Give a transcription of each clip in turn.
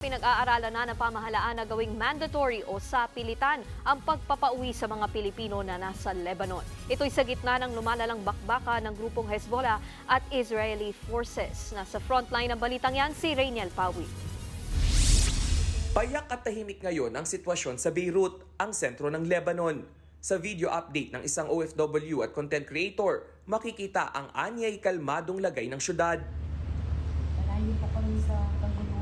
Pinag-aaralan na ng pamahalaan na gawing mandatory o sa pilitan ang pagpapauwi sa mga Pilipino na nasa Lebanon. Ito'y sa gitna ng lumalalang bakbaka ng grupong Hezbollah at Israeli forces. Nasa frontline ng balitang yan si Rainiel Pawi. Payak at tahimik ngayon ang sitwasyon sa Beirut, ang sentro ng Lebanon. Sa video update ng isang OFW at content creator, makikita ang anyay kalmadong lagay ng syudad. Malayo po kami sa kaguluhan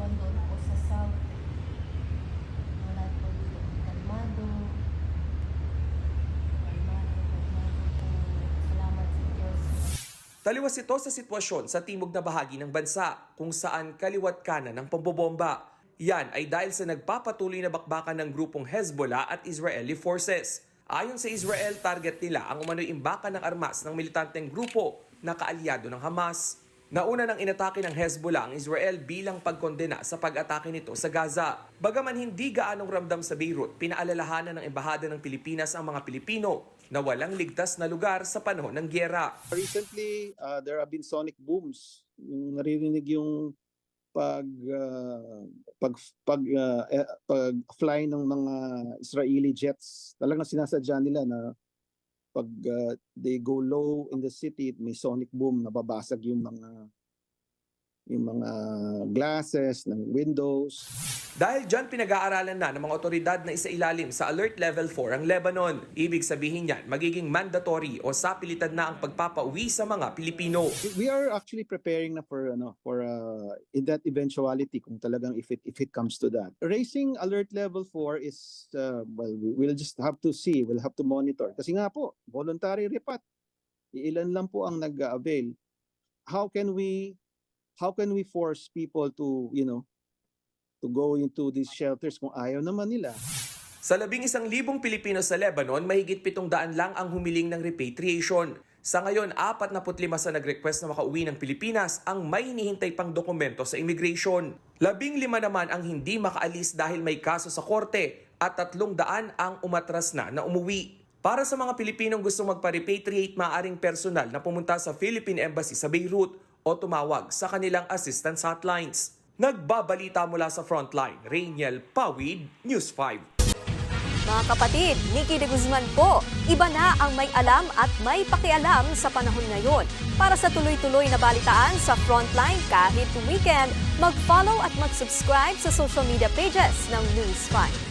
Taliwas ito sa sitwasyon sa timog na bahagi ng bansa kung saan kaliwat kanan ng pambobomba. Yan ay dahil sa nagpapatuloy na bakbakan ng grupong Hezbollah at Israeli forces. Ayon sa Israel, target nila ang umano'y imbakan ng armas ng militanteng grupo na kaalyado ng Hamas. Nauna nang inatake ng Hezbollah ang Israel bilang pagkondena sa pag-atake nito sa Gaza. Bagaman hindi gaanong ramdam sa Beirut, pinaalalahanan ng Embahada ng Pilipinas ang mga Pilipino na walang ligtas na lugar sa panahon ng gyera. Recently, uh, there have been sonic booms. Yung naririnig yung pag uh, pag pag uh, eh, pag fly ng mga Israeli jets. Talagang sinasadya nila na pag uh, they go low in the city, may sonic boom, nababasag yung mga yung mga glasses ng windows. Dahil dyan pinag-aaralan na ng mga otoridad na isailalim sa Alert Level 4 ang Lebanon. Ibig sabihin yan, magiging mandatory o sapilitan na ang pagpapauwi sa mga Pilipino. we are actually preparing na for ano for uh, in that eventuality kung talagang if it if it comes to that raising alert level 4 is uh, well we- we'll just have to see we'll have to monitor kasi nga po voluntary repat ilan lang po ang nag-avail how can we how can we force people to you know to go into these shelters kung ayaw naman nila Sa labing isang libong Pilipino sa Lebanon, mahigit pitong daan lang ang humiling ng repatriation. Sa ngayon, 45 sa nag-request na makauwi ng Pilipinas ang may hinihintay pang dokumento sa immigration. Labing lima naman ang hindi makaalis dahil may kaso sa korte at tatlong daan ang umatras na na umuwi. Para sa mga Pilipinong gustong magpa-repatriate, maaaring personal na pumunta sa Philippine Embassy sa Beirut o tumawag sa kanilang assistance hotlines. Nagbabalita mula sa Frontline, Rainiel Pawid, News 5. Mga kapatid, Nikki de Guzman po. Iba na ang may alam at may pakialam sa panahon ngayon. Para sa tuloy-tuloy na balitaan sa Frontline kahit weekend, mag-follow at mag-subscribe sa social media pages ng News 5.